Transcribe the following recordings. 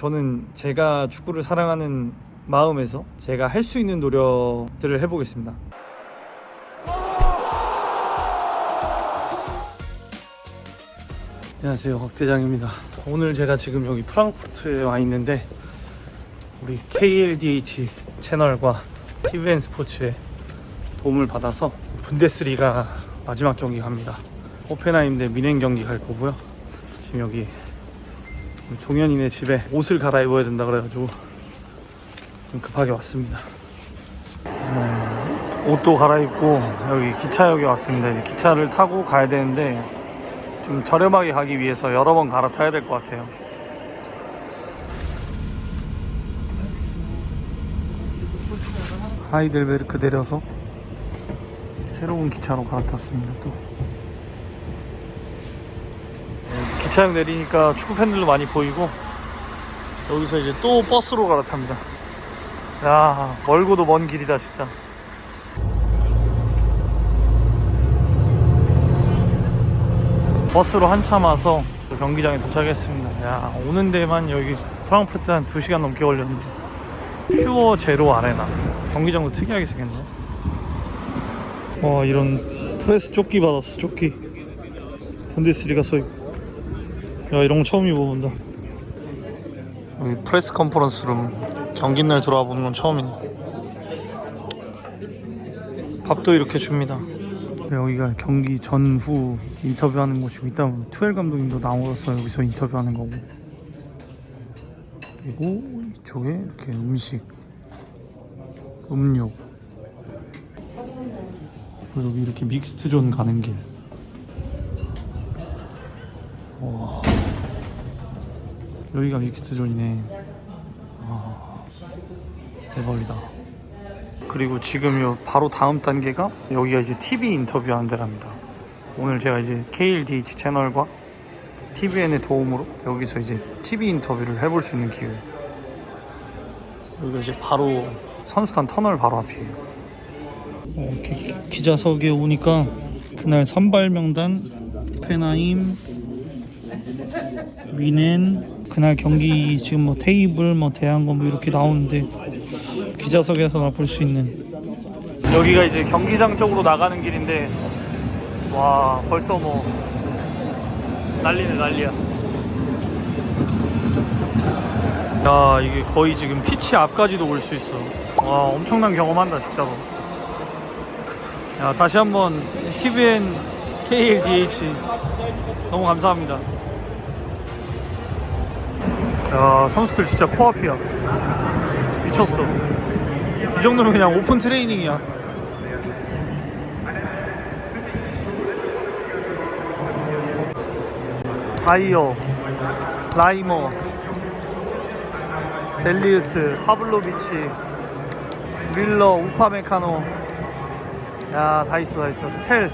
저는 제가 축구를 사랑하는 마음에서 제가 할 수 있는 노력들을 해보겠습니다. 안녕하세요, 박 대장입니다. 오늘 제가 지금 여기 프랑크푸르트에 와 있는데 우리 KLDH 채널과 TVN 스포츠의 도움을 받아서 분데스리가 마지막 경기 갑니다. 호펜하임 대 미넨 경기 갈 거고요. 지금 여기 우리 동현이네 집에 옷을 갈아입어야 된다 그래가지고 좀 급하게 왔습니다. 음, 옷도 갈아입고 여기 기차역에 왔습니다. 이제 기차를 타고 가야 되는데 좀 저렴하게 가기 위해서 여러 번 갈아타야 될 것 같아요. 하이델베르크 내려서 새로운 기차로 갈아탔습니다. 또 네, 기차역 내리니까 축구 팬들도 많이 보이고 여기서 이제 또 버스로 갈아탑니다. 야 멀고도 먼 길이다 진짜. 버스로 한참 와서 또 경기장에 도착했습니다. 야 오는 데만 여기 프랑크푸르트 한 2시간 넘게 걸렸는데 퓨어 제로 아레나 경기장도 특이하게 생겼네. 와 이런 프레스 조끼 받았어 조끼. 분데스리가 써 있고. 야 이런 거 처음 입어본다. 여기 프레스 컨퍼런스 룸 경기 날 들어와 보는 건 처음이네. 밥도 이렇게 줍니다. 여기가 경기 전후 인터뷰하는 곳이고 이따 투엘 감독님도 나와서 여기서 인터뷰하는 거고 그리고 이쪽에 이렇게 음식 음료 그리고 여기 이렇게 믹스트 존 가는 길 와. 여기가 믹스트 존이네 와. 대박이다 그리고 지금 요 바로 다음 단계가 여기가 이제 TV 인터뷰 하는 데랍니다. 오늘 제가 이제 KLDH 채널과 TVN의 도움으로 여기서 이제 TV 인터뷰를 해볼 수 있는 기회. 여기가 이제 바로 선수단 터널 바로 앞이에요. 어, 이렇게 기- 기자석에 오니까 그날 선발 명단 페나임, 위넨 그날 경기 지금 뭐 테이블 뭐 대한건 뭐 이렇게 나오는데 기자석에서나 볼 수 있는. 여기가 이제 경기장 쪽으로 나가는 길인데 와 벌써 뭐 난리네 난리야. 야 이게 거의 지금 피치 앞까지도 올 수 있어. 와 엄청난 경험한다 진짜로. 야 다시 한번 TVN KLDH 너무 감사합니다 야 선수들 진짜 코앞이야. 미쳤어. 이 정도면 그냥 오픈 트레이닝이야. 바이어 라이머 델리우트 파블로비치 윌러 우파메카노. 야 다 있어 다 있어. 텔.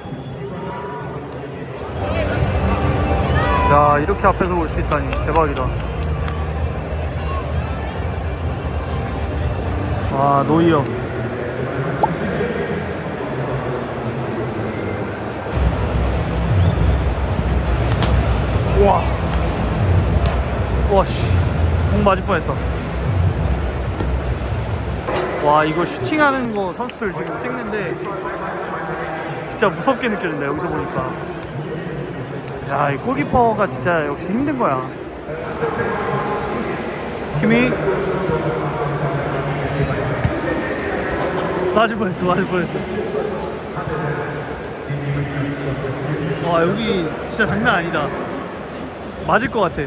야 이렇게 앞에서 볼 수 있다니. 대박이다 와 노이어 와. 와씨. 공 맞을 뻔했다. 와 이거 슈팅하는 거 선수들 지금 찍는데 진짜 무섭게 느껴진다 여기서 보니까. 야이 골키퍼가 진짜 역시 힘든 거야. 힘이 맞을 뻔했어 맞을 뻔했어. 와 여기 진짜 장난 아니다. 맞을 것 같아.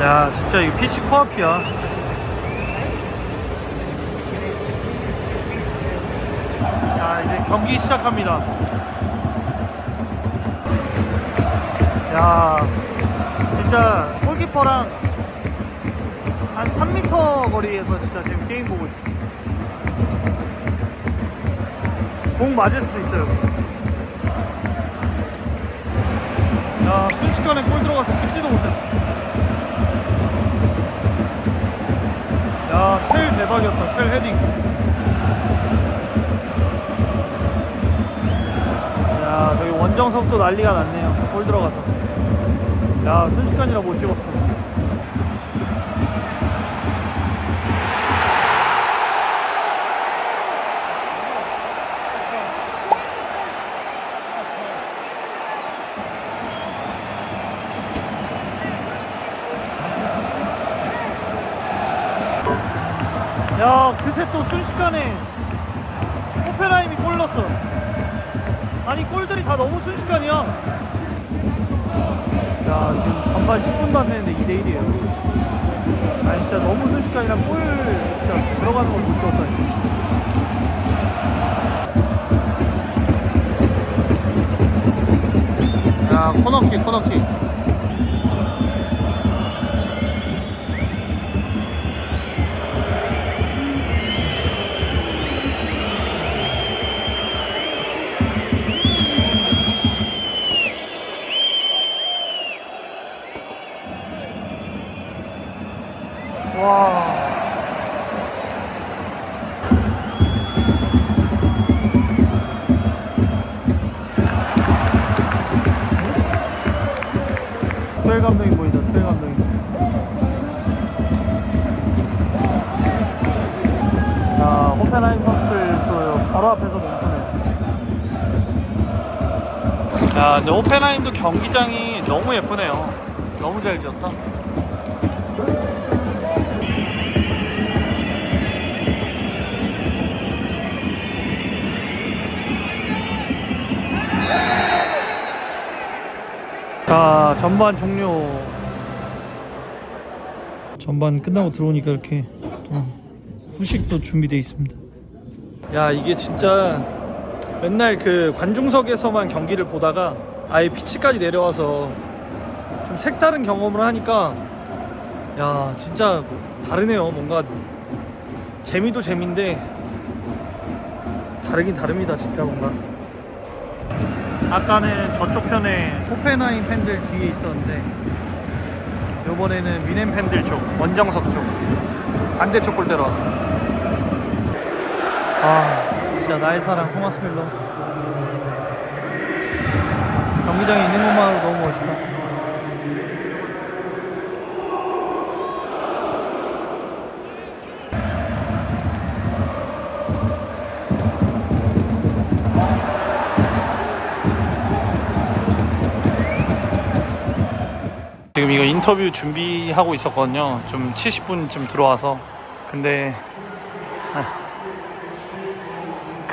야 진짜 이 피치 코앞이야. 자 이제 경기 시작합니다. 야 진짜 골키퍼랑 한 3m 거리에서 진짜 지금 게임 보고 있어. 공 맞을 수도 있어요. 야, 순식간에 골 들어가서 찍지도 못했어. 야, 텔 대박이었다. 텔 헤딩. 야, 저기 원정석도 난리가 났네요. 골 들어가서. 야, 순식간이라 못 찍었어. 또 순식간에 호펜하임이 골 넣었어. 아니, 골들이 다 너무 순식간이야. 야, 지금 전반 10분도 안 됐는데 2대1이에요. 아니, 진짜 너무 순식간이라 골 진짜 들어가는 걸못 줬다니. 야, 코너킥, 코너킥. 호펜하임 선수들 또 바로 앞에서 몸푸네. 야, 근데 호펜하임도 경기장이 너무 예쁘네요. 너무 잘 지었다. 자 전반 종료 전반 끝나고 들어오니까 이렇게 또 후식도 준비되어 있습니다 야 이게 진짜 맨날 그 관중석에서만 경기를 보다가 아예 피치까지 내려와서 좀 색다른 경험을 하니까 야 진짜 다르네요 뭔가. 재미도 재미인데 다르긴 다릅니다 진짜 뭔가. 아까는 저쪽 편에 호펜하임 팬들 뒤에 있었는데 이번에는 미넨 팬들 쪽 원정석 쪽. 반대쪽 골대로 왔습니다 아 진짜 나의 사랑 토마스 밀러 경기장에 있는 것만으로 너무 멋있다 지금 이거 인터뷰 준비하고 있었거든요. 좀 70분쯤 들어와서. 근데 아,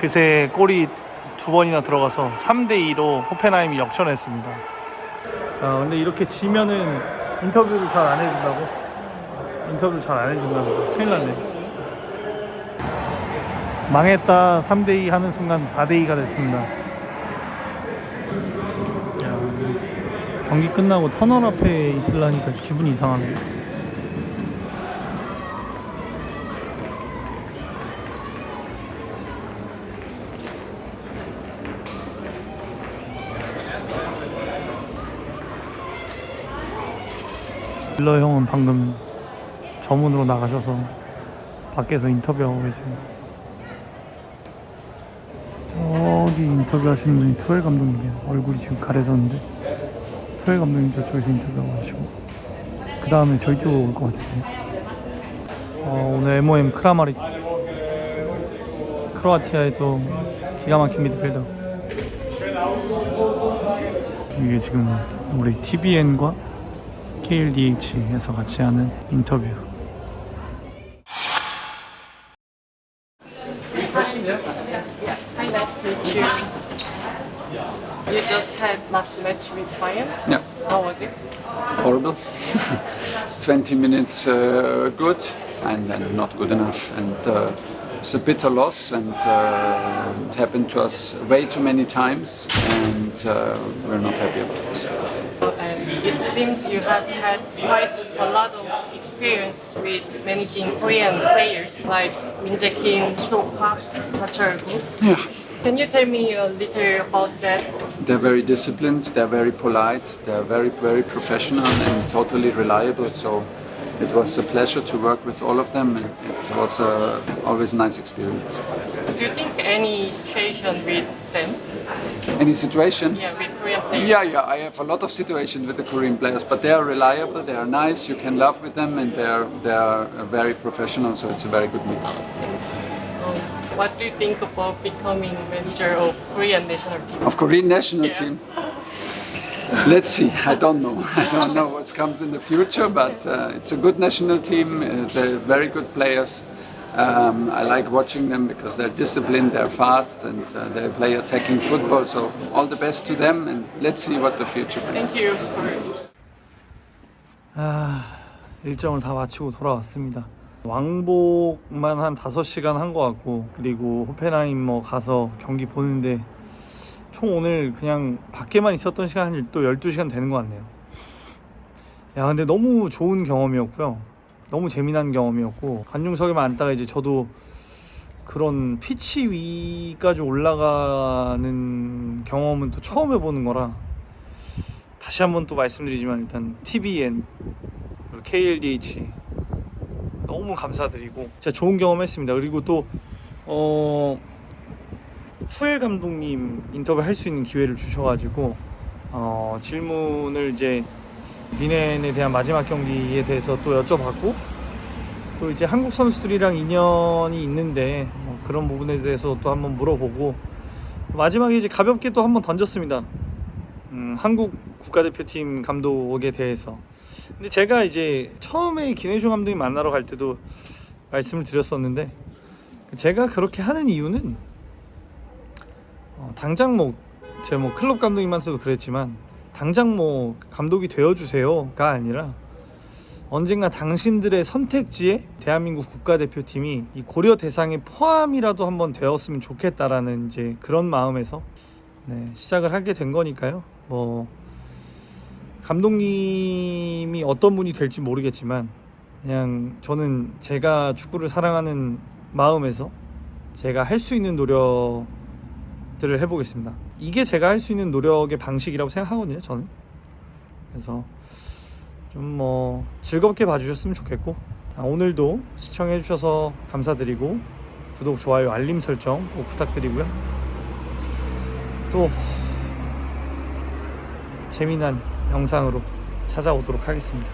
그새 골이 두 번이나 들어가서 3대 2로 호펜하임이 역전했습니다. 아 근데 이렇게 지면은 인터뷰를 잘 안 해준다고? 인터뷰를 잘 안 해준다고? 큰일 났네. 망했다 3대 2 하는 순간 4대 2가 됐습니다. 야, 경기 끝나고 터널 앞에 있으려니까 기분이 이상하네. 빌러 형은 방금 저문으로 나가셔서 밖에서 인터뷰하고 계세요. 저기 인터뷰하시는 분이 투엘 감독님이에요. 얼굴이 지금 가려졌는데. 투엘 감독님 저쪽에서 인터뷰하고 계시고 그 다음에 저희 쪽으로 올 것 같은데 어, 오늘 MOM 크라마리 크로아티아의 또 기가 막힌 미드필더 이게 지금 우리 TVN과 KLDH에서 같이 하는 인터뷰 Hi, nice to meet you. You just had last match with Bayern. Yeah, How was it? horrible. 20 minutes uh, good and then not good enough. And uh, it's a bitter loss and uh, it happened to us way too many times and uh, we're not happy about it. Seems you have had quite a lot of experience with managing Korean players like Min Jae Kim, Cho Park. Yeah. Can you tell me a little about that? They're very disciplined, they're very polite, they're very, very professional and totally reliable. So it was a pleasure to work with all of them. and It was uh, always a nice experience. Do you think any situation with them? Any situation? Yeah, with Korean players. Yeah, yeah, I have a lot of situations with the Korean players, but they are reliable, they are nice, you can laugh with them, and they are they are very professional. So it's a very good mix. Um, what do you think about becoming manager of Korean national team? Of Korean national Yeah. team. Let's see. I don't know. I don't know what comes in the future, but uh, it's a good national team. Uh, they're very good players, Um, I like watching them because they're disciplined, they're fast, and uh, they play attacking football. So all the best to them, and let's see what the future brings. Thank you 아, 일정을 다 마치고 돌아왔습니다. 왕복만 한 5시간 한 것 같고 그리고 호펜하임 뭐 가서 경기 보는데 총 오늘 그냥 밖에만 있었던 시간이 또 12시간 되는 것 같네요. 야 근데 너무 좋은 경험이었고요. 너무 재미난 경험이었고 관중석에만 앉다가 이제 저도 그런 피치 위까지 올라가는 경험은 또 처음 해보는 거라 다시 한번 또 말씀드리지만 일단 그리고 KLDH 너무 감사드리고 진짜 좋은 경험했습니다. 그리고 또 어, 투엘 감독님 인터뷰 할 수 있는 기회를 주셔가지고 어, 질문을 이제 미넨에 대한 마지막 경기에 대해서 또 여쭤봤고 또 이제 한국 선수들이랑 인연이 있는데 뭐 그런 부분에 대해서 또 한번 물어보고 마지막에 이제 가볍게 또 한번 던졌습니다. 음, 한국 국가대표팀 감독에 대해서. 근데 제가 이제 처음에 김혜중 감독님 만나러 갈 때도 말씀을 드렸었는데 제가 그렇게 하는 이유는 어, 당장 뭐 제가 뭐 클럽 감독님한테도 그랬지만 당장 뭐 감독이 되어주세요가 아니라 언젠가 당신들의 선택지에 대한민국 국가대표팀이 이 고려 대상에 포함이라도 한번 되었으면 좋겠다라는 이제 그런 마음에서 네, 시작을 하게 된 거니까요. 뭐 감독님이 어떤 분이 될지 모르겠지만 그냥 저는 제가 축구를 사랑하는 마음에서 제가 할 수 있는 노력 들을 해보겠습니다. 이게 제가 할 수 있는 노력의 방식이라고 생각하거든요. 저는 그래서 좀 뭐 즐겁게 봐주셨으면 좋겠고 아, 오늘도 시청해 주셔서 감사드리고 구독 좋아요 알림 설정 꼭 부탁드리고요. 또 재미난 영상으로 찾아오도록 하겠습니다.